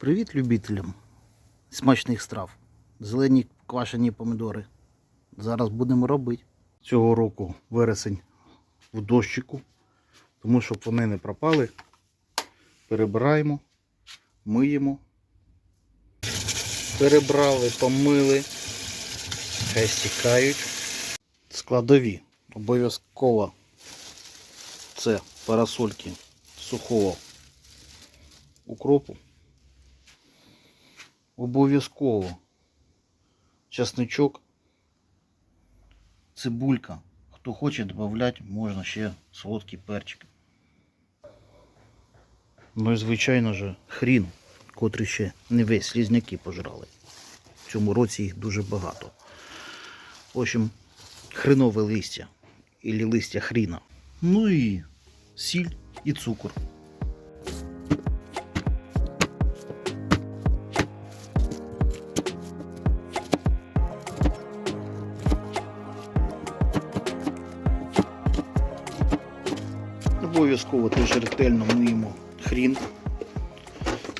Привіт любителям смачних страв. Зелені квашені помідори. Зараз будемо робити. Цього року вересень в дощику. Тому щоб вони не пропали. Перебираємо, миємо. Перебрали, помили. Хай стікають. Складові. Обов'язково це парасольки сухого укропу. Обов'язково часничок, цибулька. Хто хоче додати, можна ще солодкий перчик. Ну і звичайно ж хрін, котрий ще не весь слізняки пожрали. В цьому році їх дуже багато. В общем, хренове листя. Ілі листя хріна. Ну і сіль і цукор. Обов'язково теж ретельно миємо хрін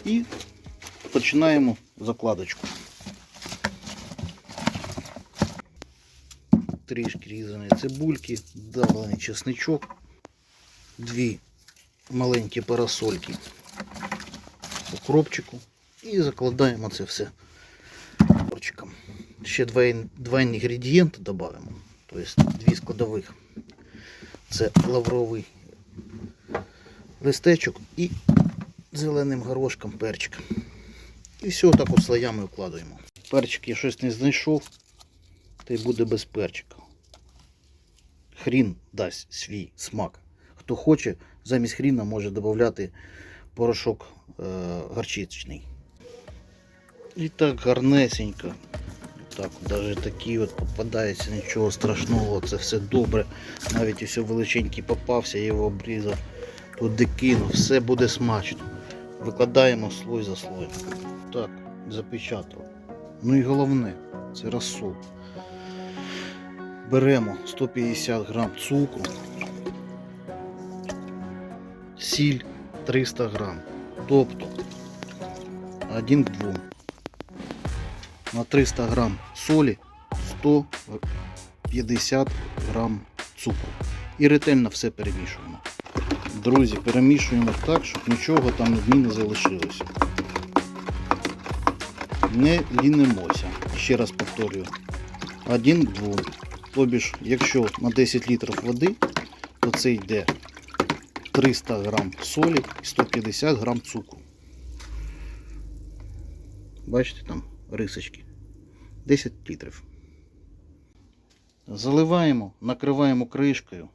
і починаємо закладочку. Трішки різаної цибульки, давлений чесничок, дві маленькі парасольки укропчику і закладаємо це все порчиком. Ще два, два інгредієнти додамо, тобто дві складових. Це лавровий листечок і зеленим горошком перчик. І все так от слоями вкладаємо. Перчик я щось не знайшов, та й буде без перчика. Хрін дасть свій смак. Хто хоче, замість хріна може додати порошок е, горчичний. І так гарнесенько. Так, навіть такі от попадається, нічого страшного, це все добре. Навіть ось величенький попався, я його обрізав. Туди кинув, все буде смачно. Викладаємо слой за слоєм. Так, запечатав. Ну і головне, це розсол. Беремо 150 грам цукру, сіль 300 грам. Тобто 1 к 2. На 300 грам солі 150 грам цукру. І ретельно все перемішуємо. Друзі, перемішуємо так, щоб нічого там не залишилося. Не лінимося. Ще раз повторюю. Один к двом. Тобі ж, якщо на 10 літрів води, то це йде 300 грам солі і 150 грам цукру. Бачите там рисочки. 10 літрів. Заливаємо, накриваємо кришкою,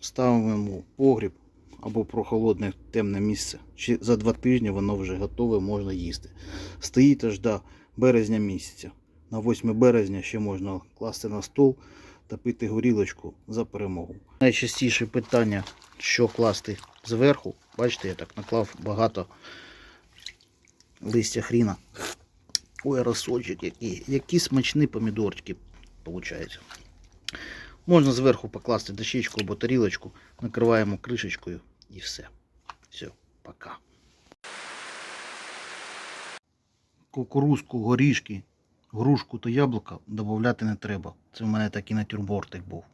ставимо погріб або прохолодне темне місце. Чи за два тижні воно вже готове, можна їсти. Стоїть аж до березня місяця. На 8 березня ще можна класти на стол та пити горілочку за перемогу. Найчастіше питання, що класти зверху. Бачите, я так наклав багато листя хріна. Ой, розсольчик який. Які смачні помідорчики виходить. Можна зверху покласти дощечку або тарілочку, накриваємо кришечкою і все. Все, пока. Кукурузку, горішки, грушку та яблука додати не треба. Це в мене такий натюрбортик був.